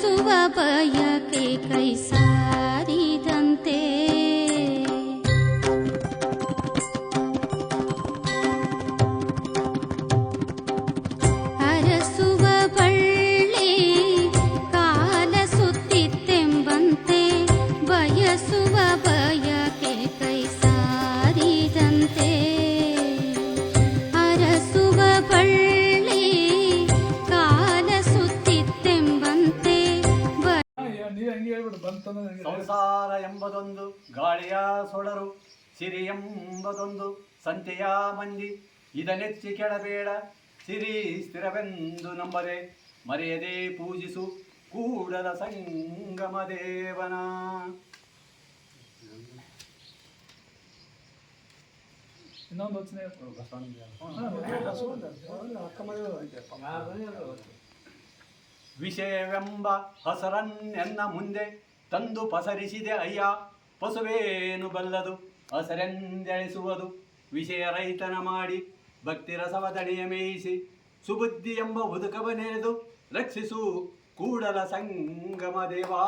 सुभयके कैसारिदन्ते ಸಂಸಾರ ಎಂಬುದೊಂದು ಗಾಳಿಯ ಸೊಳರು ಸಿರಿ ಎಂಬುದೊಂದು ಸಂತೆಯ ಮಂದಿ ಇದನೆಚ್ಚಿ ಕೆಳಬೇಡ. ಸಿರಿ ಸ್ಥಿರವೆಂದು ನಂಬದೆ ಮರೆಯದೆ ಪೂಜಿಸು ಕೂಡಲ ಸಂಗಮ ದೇವನ. ಇನ್ನೊಂದು ವಿಷಯವೆಂಬ ಹಸರನ್ನೆನ್ನ ಮುಂದೆ ತಂದು ಪಸರಿಸಿದೆ ಅಯ್ಯ, ಪಸುವೇನು ಬಲ್ಲದು? ಹಸರೆಂದೆಳಿಸುವುದು ವಿಷಯ ರೈತನ ಮಾಡಿ ಭಕ್ತಿ ರಸವ ತಣಿಯ ಮೇಯಿಸಿ, ಸುಬುದ್ಧಿ ಎಂಬ ಉದುಕವನೆರೆದು ರಕ್ಷಿಸು ಕೂಡಲ ಸಂಗಮ ದೇವಾ.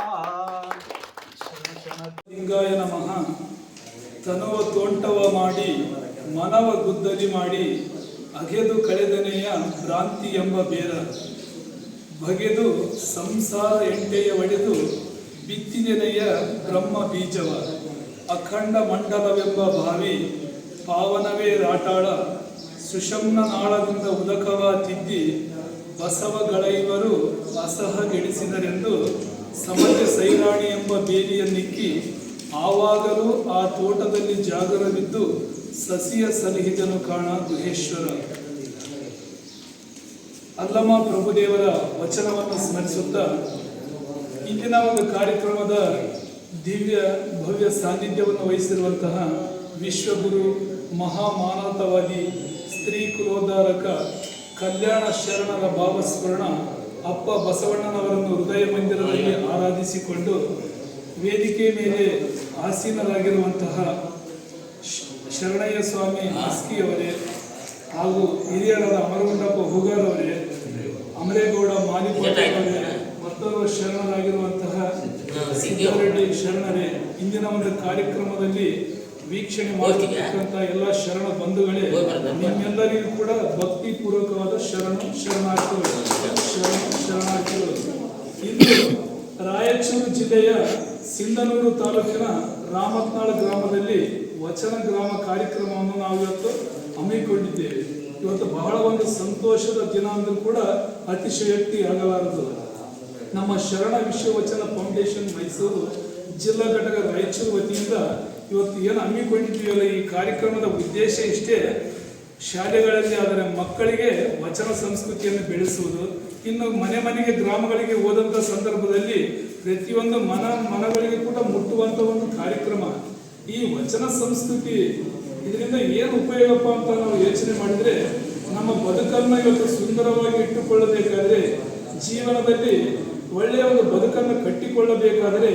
ನಮಃ. ತನುವ ತೋಂಟವ ಮಾಡಿ, ಮನವ ಗುದ್ದಲಿ ಮಾಡಿ, ಅಗೆದು ಕಳೆದನೆಯ ಭ್ರಾಂತಿ ಎಂಬ ಬೇರ. ಬಗೆದು ಸಂಸಾರ ಎಂಟೆಯ ಒಡೆದು ಬಿತ್ತಿದೆನೆಯ ಬ್ರಹ್ಮ ಬೀಜವ, ಅಖಂಡ ಮಂಡಲವೆಂಬ ಭಾವಿ ಪಾವನವೇ ರಾಟಾಳ, ಸುಷಮ್ನ ನಾಳದಿಂದ ಉದಕವ ತಿದ್ದಿ ಬಸವಗಳೈವರು ಅಸಹಗೆಡಿಸಿದರೆಂದು ಸಮಜ ಸೈರಾಣಿ ಎಂಬ ಬೇಲಿಯನ್ನಿಕ್ಕಿ ಆವಾಗಲೂ ಆ ತೋಟದಲ್ಲಿ ಜಾಗರವಿದ್ದು ಸಸಿಯ ಸಲಹಿದನು ಕಾಣ ಗುಹೇಶ್ವರ. ಅಲ್ಲಮ ಪ್ರಭುದೇವರ ವಚನವನ್ನು ಸ್ಮರಿಸುತ್ತಾ ಇಂದಿನ ಒಂದು ಕಾರ್ಯಕ್ರಮದ ದಿವ್ಯ ಭವ್ಯ ಸಾನ್ನಿಧ್ಯವನ್ನು ವಹಿಸಿರುವಂತಹ ವಿಶ್ವಗುರು ಮಹಾಮಾನವತಾವಾದಿ ಸ್ತ್ರೀ ಕುಲೋದ್ಧಾರಕ ಕಲ್ಯಾಣ ಶರಣರ ಭಾವಸ್ಮರಣ ಅಪ್ಪ ಬಸವಣ್ಣನವರನ್ನು ಹೃದಯ ಮಂದಿರದಲ್ಲಿ ಆರಾಧಿಸಿಕೊಂಡು ವೇದಿಕೆ ಮೇಲೆ ಆಸೀನರಾಗಿರುವಂತಹ ಶರಣಯ್ಯ ಸ್ವಾಮಿ ಅವರೇ ಹಾಗೂ ಹಿರಿಯರಾದ ಅಮರಗುಂಡಪ್ಪ ಹೂಗಾರವರೇ, ಅಮರೇಗೌಡ ಮಾಲಿಕ್ ಅವರೇ ಮತ್ತೋರ್ವ ಶರಣರಾಗಿರುವಂತಹ ಸಿದ್ದರೆಡ್ಡಿ ಶರಣರೇ ಇಂದಿನ ಒಂದು ಕಾರ್ಯಕ್ರಮದಲ್ಲಿ ವೀಕ್ಷಣೆ ಮಾಡತಕ್ಕಂಥ ಎಲ್ಲ ಶರಣ ಬಂಧುಗಳೇ ನಿಮ್ಮೆಲ್ಲರಿಗೂ ಕೂಡ ಭಕ್ತಿ ಪೂರ್ವಕವಾದ ಶರಣ ಶರಣಾರ್ಥಿಗಳು ಶರಣ ಶರಣಾರ್ಥಿಗಳು. ಇಂದು ರಾಯಚೂರು ಜಿಲ್ಲೆಯ ಸಿಂಧನೂರು ತಾಲೂಕಿನ ರಾಮತ್ನಾಳ ಗ್ರಾಮದಲ್ಲಿ ವಚನ ಗ್ರಾಮ ಕಾರ್ಯಕ್ರಮವನ್ನು ನಾವು ಇವತ್ತು ಹಮ್ಮಿಕೊಂಡಿದ್ದೇವೆ. ಇವತ್ತು ಬಹಳ ಒಂದು ಸಂತೋಷದ ದಿನ ಅಂದ್ರೂ ಕೂಡ ಅತಿಶಯೋಕ್ತಿ ಆಗಲಾರದು ನಮ್ಮ ಶರಣ ವಿಶ್ವವಚನ ಫೌಂಡೇಶನ್ ಮೈಸೂರು ಜಿಲ್ಲಾ ಘಟಕ ರಾಯಚೂರು ವತಿಯಿಂದ ಇವತ್ತು ಏನು ಹಮ್ಮಿಕೊಂಡಿದ್ದೀವಲ್ಲ ಈ ಕಾರ್ಯಕ್ರಮದ ಉದ್ದೇಶ ಇಷ್ಟೇ ಶಾಲೆಗಳಲ್ಲಿ ಅದರ ಮಕ್ಕಳಿಗೆ ವಚನ ಸಂಸ್ಕೃತಿಯನ್ನು ಬೆಳೆಸುವುದು. ಇನ್ನು ಮನೆ ಮನೆಗೆ ಗ್ರಾಮಗಳಿಗೆ ಹೋದಂಥ ಸಂದರ್ಭದಲ್ಲಿ ಪ್ರತಿಯೊಂದು ಮನ ಮನಗಳಿಗೆ ಕೂಡ ಮುಟ್ಟುವಂಥ ಒಂದು ಕಾರ್ಯಕ್ರಮ. ಈ ವಚನ ಸಂಸ್ಕೃತಿ ಇದರಿಂದ ಏನು ಉಪಯೋಗಪ್ಪ ಅಂತ ನಾವು ಯೋಚನೆ ಮಾಡಿದರೆ ನಮ್ಮ ಬದುಕನ್ನು ಇವತ್ತು ಸುಂದರವಾಗಿ ಇಟ್ಟುಕೊಳ್ಳಬೇಕಾದ್ರೆ ಜೀವನದಲ್ಲಿ ಒಳ್ಳೆಯ ಒಂದು ಬದುಕನ್ನು ಕಟ್ಟಿಕೊಳ್ಳಬೇಕಾದರೆ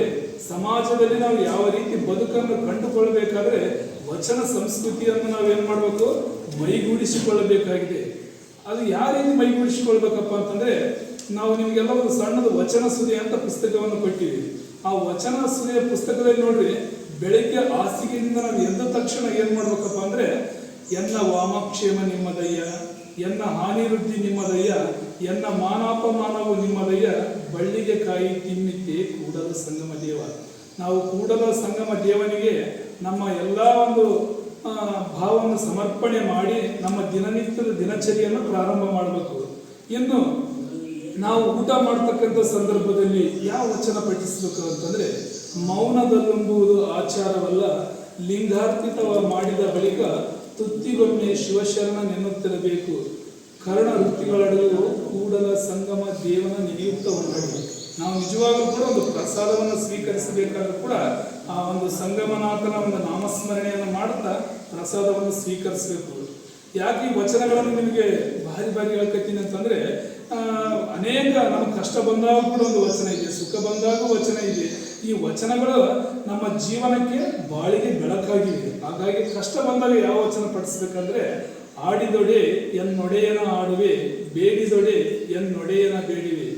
ಸಮಾಜದಲ್ಲಿ ನಾವು ಯಾವ ರೀತಿ ಬದುಕನ್ನು ಕಂಡುಕೊಳ್ಳಬೇಕಾದ್ರೆ ವಚನ ಸಂಸ್ಕೃತಿಯನ್ನು ನಾವು ಏನ್ ಮಾಡಬೇಕು? ಮೈಗೂಡಿಸಿಕೊಳ್ಳಬೇಕಾಗಿದೆ. ಅದು ಯಾವ ರೀತಿ ಮೈಗೂಡಿಸಿಕೊಳ್ಬೇಕಪ್ಪ ಅಂತಂದ್ರೆ, ನಾವು ನಿಮಗೆಲ್ಲ ಒಂದು ಸಣ್ಣದ ವಚನ ಸುದಿ ಅಂತ ಪುಸ್ತಕವನ್ನು ಕೊಟ್ಟಿವಿ ಆ ವಚನ ಸುದಿಯ ಪುಸ್ತಕದಲ್ಲಿ ನೋಡ್ರಿ, ಬೆಳಿಗ್ಗೆ ಹಾಸಿಗೆಯಿಂದ ನಾವು ಎದ್ದ ತಕ್ಷಣ ಏನು ಮಾಡ್ಬೇಕಪ್ಪ ಅಂದ್ರೆ, ಎನ್ನ ವಾಮಕ್ಷೇಮ ನಿಮ್ಮದಯ್ಯ, ಎನ್ನ ಹಾನಿವೃದ್ಧಿ ನಿಮ್ಮದಯ್ಯ ಎನ್ನ ಮಾನಾಪಮಾನವು ನಿಮ್ಮದಯ್ಯ ಬಳ್ಳಿಗೆ ಕಾಯಿ ತಿನ್ನಿತ್ತೆ ಕೂಡಲ ಸಂಗಮ ದೇವ. ನಾವು ಕೂಡಲ ಸಂಗಮ ದೇವನಿಗೆ ನಮ್ಮ ಎಲ್ಲ ಒಂದು ಭಾವವನ್ನು ಸಮರ್ಪಣೆ ಮಾಡಿ ನಮ್ಮ ದಿನನಿತ್ಯದ ದಿನಚರಿಯನ್ನು ಪ್ರಾರಂಭ ಮಾಡಬೇಕು. ಇನ್ನು ನಾವು ಊಟ ಮಾಡ್ತಕ್ಕಂಥ ಸಂದರ್ಭದಲ್ಲಿ ಯಾವ ವಚನ ಪಠಿಸಬೇಕು ಅಂತಂದ್ರೆ, ಮೌನದಲ್ಲೊಂಬುವುದು ಆಚಾರವಲ್ಲ, ಲಿಂಗಾರ್ಪಿತವ ಮಾಡಿದ ಬಳಿಕ ತುತ್ತಿಗೊಮ್ಮೆ ಶಿವಶರಣ ನೆನ್ನುತ್ತಿರಬೇಕು ಕರ್ಣ ವೃತ್ತಿಗಳಡೆಯು ಕೂಡಲ ಸಂಗಮ ದೇವನ ನಿಯುಕ್ತ ಹೊಂದಬೇಕು. ನಾವು ನಿಜವಾಗ್ಲೂ ಕೂಡ ಒಂದು ಪ್ರಸಾದವನ್ನು ಸ್ವೀಕರಿಸಬೇಕಾದ್ರೂ ಕೂಡ ಆ ಒಂದು ಸಂಗಮನಾಥನ ಒಂದು ನಾಮಸ್ಮರಣೆಯನ್ನು ಮಾಡುತ್ತಾ ಪ್ರಸಾದವನ್ನು ಸ್ವೀಕರಿಸಬೇಕು. ಯಾಕೆ ಈ ವಚನಗಳನ್ನು ನಿಮಗೆ ಭಾರಿ ಭಾರಿ ಹೇಳ್ಕತ್ತೀನಿ ಅಂತಂದ್ರೆ ಅನೇಕ ನಮ್ಮ ಕಷ್ಟ ಬಂದಾಗ ಕೂಡ ಒಂದು ವಚನ ಇದೆ, ಸುಖ ಬಂದಾಗ ವಚನ ಇದೆ. ಈ ವಚನಗಳು ನಮ್ಮ ಜೀವನಕ್ಕೆ ಬಾಳಿಗೆ ಬೆಳಕಾಗಿವೆ. ಹಾಗಾಗಿ ಕಷ್ಟ ಬಂದಾಗ ಯಾವ ವಚನ ಪಡಿಸ್ಬೇಕಂದ್ರೆ ಆಡಿದೊಡೆ ಎನ್ನೊಡೆಯನ ಆಡುವೆ, ಬೇಡಿದೊಡೆ ಎನ್ನೊಡೆಯನ ಬೇಡಿವೆ.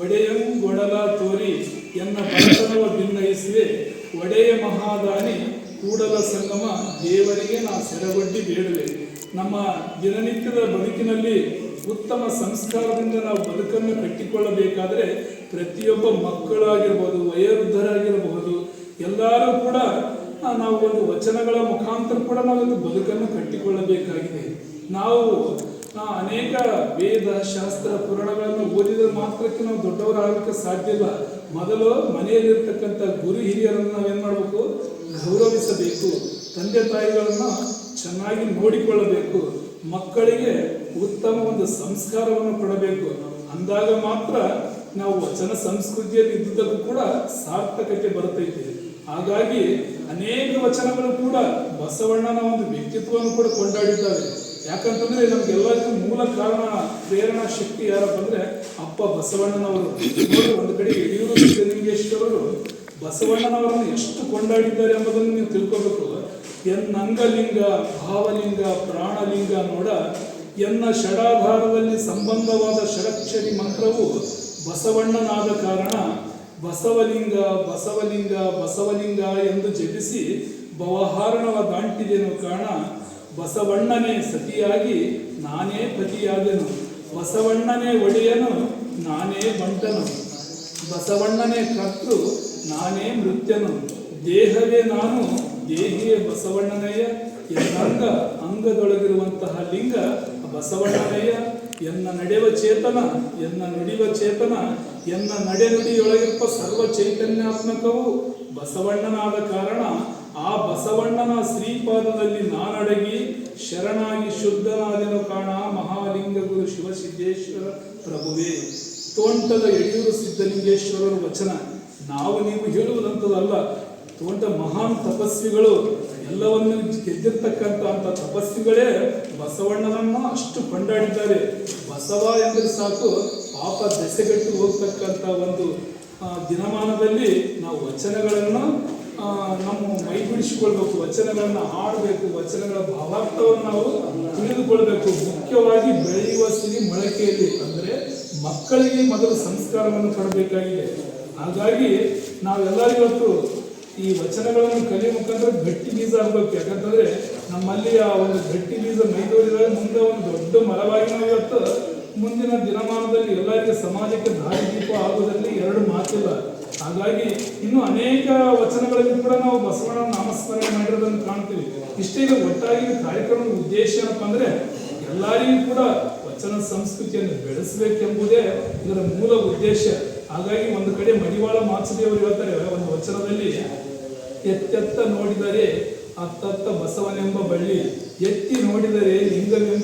ಒಡೆಯಂ ಗೊಡಲ ತೋರಿ ಎನ್ನ ಬಡತನವ ಭಿನ್ನಯಿಸುವೆ ಒಡೆಯ ಮಹಾದಾನಿ ಕೂಡಲ ಸಂಗಮ ದೇವರಿಗೆ ನಾ ಸೆರಗೊಡ್ಡಿ ಬೇಡುವೆ. ನಮ್ಮ ದಿನನಿತ್ಯದ ಬದುಕಿನಲ್ಲಿ ಉತ್ತಮ ಸಂಸ್ಕಾರದಿಂದ ನಾವು ಬದುಕನ್ನು ಕಟ್ಟಿಕೊಳ್ಳಬೇಕಾದರೆ ಪ್ರತಿಯೊಬ್ಬ ಮಕ್ಕಳಾಗಿರ್ಬೋದು ವಯೋವೃದ್ಧರಾಗಿರಬಹುದು ಎಲ್ಲರೂ ಕೂಡ ನಾವು ಒಂದು ವಚನಗಳ ಮುಖಾಂತರ ಕೂಡ ನಾವೊಂದು ಬದುಕನ್ನು ಕಟ್ಟಿಕೊಳ್ಳಬೇಕಾಗಿದೆ. ನಾವು ಅನೇಕ ವೇದ, ಶಾಸ್ತ್ರ, ಪುರಾಣಗಳನ್ನು ಓದಿದ ಮಾತ್ರಕ್ಕೆ ನಾವು ದೊಡ್ಡವರಾಗಲಿಕ್ಕೆ ಸಾಧ್ಯ ಇಲ್ಲ. ಮೊದಲು ಮನೆಯಲ್ಲಿರ್ತಕ್ಕಂಥ ಗುರು ಹಿರಿಯರನ್ನು ನಾವೇನು ಮಾಡಬೇಕು? ಗೌರವಿಸಬೇಕು. ತಂದೆ ತಾಯಿಗಳನ್ನು ಚೆನ್ನಾಗಿ ನೋಡಿಕೊಳ್ಳಬೇಕು. ಮಕ್ಕಳಿಗೆ ಉತ್ತಮ ಒಂದು ಸಂಸ್ಕಾರವನ್ನು ಕೊಡಬೇಕು. ಅಂದಾಗ ಮಾತ್ರ ನಾವು ವಚನ ಸಂಸ್ಕೃತಿಯಲ್ಲಿ ಇದ್ದುದಕ್ಕೂ ಕೂಡ ಸಾರ್ಥಕತೆ ಬರ್ತೈತೆ ಹಾಗಾಗಿ ಅನೇಕ ವಚನಗಳು ಕೂಡ ಬಸವಣ್ಣನ ಒಂದು ವ್ಯಕ್ತಿತ್ವವನ್ನು ಕೂಡ ಕೊಂಡಾಡಿದ್ದಾವೆ. ಯಾಕಂತಂದ್ರೆ ನಮ್ಗೆಲ್ಲರಿಗೂ ಮೂಲ ಕಾರಣ, ಪ್ರೇರಣಾ ಶಕ್ತಿ ಯಾರಪ್ಪ ಅಂದ್ರೆ ಅಪ್ಪ ಬಸವಣ್ಣನವರು. ಒಂದು ಕಡೆ ಯಡಿಯೂರು ಸಿದ್ದಲಿಂಗೇಶ್ವರರು ಬಸವಣ್ಣನವರನ್ನು ಎಷ್ಟು ಕೊಂಡಾಡಿದ್ದಾರೆ ಎಂಬುದನ್ನು ನೀವು ತಿಳ್ಕೋಬೇಕು. ಎನ್ನಂಗಲಿಂಗ ಭಾವಲಿಂಗ, ಪ್ರಾಣಲಿಂಗ ನೋಡ, ಎನ್ನ ಷಡಾಧಾರದಲ್ಲಿ ಸಂಬಂಧವಾದ ಷಡಕ್ಷರಿ ಮಂತ್ರವು ಬಸವಣ್ಣನಾದ ಕಾರಣ ಬಸವಲಿಂಗ ಬಸವಲಿಂಗ ಬಸವಲಿಂಗ ಎಂದು ಜಪಿಸಿ ಭವಹಾರಣವ ಅನ್ನೋ ಕಾರಣ ಬಸವಣ್ಣನೇ ಸತಿಯಾಗಿ ನಾನೇ ಪತಿಯಾದನು. ಬಸವಣ್ಣನೇ ಒಡೆಯನು, ನಾನೇ ಬಂಟನು. ಬಸವಣ್ಣನೇ ಕರ್ತೃ, ನಾನೇ ಮೃತ್ಯನು. ದೇಹವೇ ನಾನು, ದೇಹಿಯೇ ಬಸವಣ್ಣನಯ್ಯ ಎನ್ನಂಗ ಅಂಗದೊಳಗಿರುವಂತಹ ಲಿಂಗ ಬಸವಣ್ಣನಯ್ಯ ಎನ್ನ ನಡೆವ ಚೇತನ, ಎನ್ನ ನುಡಿವ ಚೇತನ, ಎನ್ನ ನಡೆ ನುಡಿಯೊಳಗಿರುವ ಸರ್ವ ಚೈತನ್ಯಾತ್ಮಕವು ಬಸವಣ್ಣನಾದ ಕಾರಣ ಆ ಬಸವಣ್ಣನ ಶ್ರೀಪಾದದಲ್ಲಿ ನಾನಡಗಿ ಶರಣಾಗಿ ಶುದ್ಧನಾದೆನು ಕಾಣ ಮಹಾಲಿಂಗ ಗುರು ಶಿವಸಿದ್ದೇಶ್ವರ ಪ್ರಭುವೇ. ತೋಂಟದ ಯಡಿಯೂರು ಸಿದ್ದಲಿಂಗೇಶ್ವರರ ವಚನ. ನಾವು ನೀವು ಹೇಳುವುದಂಥದ್ದಲ್ಲ ತೋಂಟ ಮಹಾನ್ ತಪಸ್ವಿಗಳು, ಎಲ್ಲವನ್ನು ಗೆದ್ದಿರ್ತಕ್ಕಂಥ ಅಂತ ತಪಸ್ವಿಗಳೇ ಬಸವಣ್ಣನನ್ನ ಅಷ್ಟು ಕೊಂಡಾಡಿದ್ದಾರೆ. ಬಸವ ಎಂದರೆ ಸಾಕು, ಪಾಪ ದೆಸೆಗಟ್ಟು ಹೋಗ್ತಕ್ಕಂಥ ಒಂದು ದಿನಮಾನದಲ್ಲಿ ನಾವು ವಚನಗಳನ್ನು ಆ, ನಮ್ಮ ಮೈ ಬಿಡಿಸಿಕೊಳ್ಬೇಕು ವಚನಗಳನ್ನು ಹಾಡಬೇಕು. ವಚನಗಳ ಭಾವಾರ್ಥವನ್ನು ನಾವು ತಿಳಿದುಕೊಳ್ಬೇಕು. ಮುಖ್ಯವಾಗಿ ಬೆಳೆಯುವ ಸಿರಿ ಮೊಳಕೆಯಲ್ಲಿ. ಅಂದರೆ ಮಕ್ಕಳಿಗೆ ಮೊದಲು ಸಂಸ್ಕಾರವನ್ನು ಕೊಡಬೇಕಾಗಿದೆ. ಹಾಗಾಗಿ ನಾವೆಲ್ಲರೂ ಇವತ್ತು ಈ ವಚನಗಳನ್ನು ಕಲಿಯ ಮುಖಾಂತರ ಗಟ್ಟಿ ಬೀಜ ಆಗ್ಬೇಕು. ಯಾಕಂತಂದ್ರೆ ನಮ್ಮಲ್ಲಿ ಆ ಒಂದು ಗಟ್ಟಿ ಬೀಜ ಮೈದೂರಿದಾಗ ಮುಂದೆ ಒಂದು ದೊಡ್ಡ ಮರವಾಗಿ ನಾವು ಇವತ್ತು ಮುಂದಿನ ದಿನಮಾನದಲ್ಲಿ ಎಲ್ಲರಿಗೆ ಸಮಾಜಕ್ಕೆ ದಾರಿದೀಪ ಆಗುವುದರಲ್ಲಿ ಎರಡು ಮಾತಿಲ್ಲ. ಹಾಗಾಗಿ ಇನ್ನು ಅನೇಕ ವಚನಗಳಲ್ಲಿ ಕೂಡ ನಾವು ಬಸವಣ್ಣ ನಾಮಸ್ಮರಣೆ ಮಾಡಿರೋದನ್ನು ಕಾಣ್ತೀವಿ. ಇಷ್ಟೇ ಒಟ್ಟಾಗಿ ಕಾರ್ಯಕ್ರಮದ ಉದ್ದೇಶ ಏನಪ್ಪ ಅಂದ್ರೆ ಎಲ್ಲರಿಗೂ ಕೂಡ ವಚನ ಸಂಸ್ಕೃತಿಯನ್ನು ಬೆಳೆಸಬೇಕೆಂಬುದೇ ಇದರ ಮೂಲ ಉದ್ದೇಶ. ಹಾಗಾಗಿ ಒಂದು ಕಡೆ ಮಡಿವಾಳ ಮಾಚದೇವರು ಹೇಳ್ತಾರೆ, ಒಂದು ವಚನದಲ್ಲಿ, ಎತ್ತೆತ್ತ ನೋಡಿದರೆ ಅತ್ತತ್ತ ಬಸವನೆಂಬ ಬಳ್ಳಿ, ಎತ್ತಿ ನೋಡಿದರೆ ಲಿಂಗವೆಂಬ